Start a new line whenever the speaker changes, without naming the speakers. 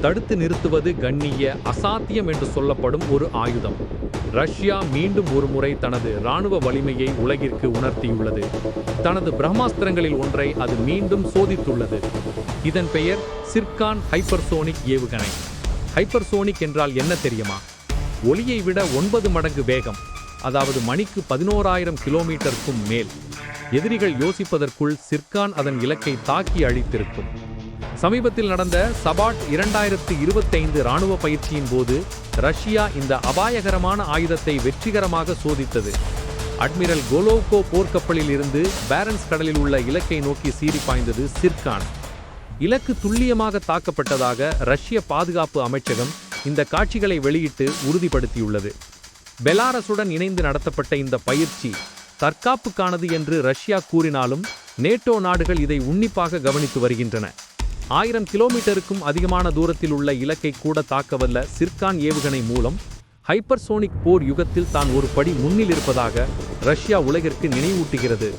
தடுத்து நிறுத்துவது கண்ணிய அசாத்தியம் என்று சொல்லப்படும் ஒரு ஆயுதம். ரஷ்யா மீண்டும் ஒருமுறை தனது இராணுவ வலிமையை உலகிற்கு உணர்த்தியுள்ளது. தனது பிரம்மாஸ்திரங்களில் ஒன்றை அது மீண்டும் சோதித்துள்ளது. இதன் பெயர் சிர்கான் ஹைப்பர்சோனிக் ஏவுகணை. ஹைப்பர்சோனிக் என்றால் என்ன தெரியுமா? ஒலியை விட ஒன்பது மடங்கு வேகம் அதாவது மணிக்கு பதினோராயிரம் கிலோமீட்டருக்கும் மேல். எதிரிகள் யோசிப்பதற்குள் சிர்கான் அதன் இலக்கை தாக்கி அழித்திருக்கும். சமீபத்தில் நடந்த சபாட் இரண்டாயிரத்து இருபத்தைந்து ராணுவ பயிற்சியின் போது ரஷ்யா இந்த அபாயகரமான ஆயுதத்தை வெற்றிகரமாக சோதித்தது. அட்மிரல் கோலோவ்கோ போர்க்கப்பலில் இருந்து பேரன்ஸ் கடலில் உள்ள இலக்கை நோக்கி சீறி பாய்ந்தது சிர்கான். இலக்கு துல்லியமாக தாக்கப்பட்டதாக ரஷ்ய பாதுகாப்பு அமைச்சகம் இந்த காட்சிகளை வெளியிட்டு உறுதிப்படுத்தியுள்ளது. பெலாரஸுடன் இணைந்து நடத்தப்பட்ட இந்த பயிற்சி தற்காப்புக்கானது என்று ரஷ்யா கூறினாலும் நேட்டோ நாடுகள் இதை உன்னிப்பாக கவனித்து வருகின்றன. ஆயிரம் கிலோமீட்டருக்கும் அதிகமான தூரத்தில் உள்ள இலக்கை கூட தாக்கவல்ல சிர்கான் ஏவுகணை மூலம் ஹைப்பர்சோனிக் போர் யுகத்தில் தான் ஒரு படி முன்னில் இருப்பதாக ரஷ்யா உலகிற்கு நினைவூட்டுகிறது.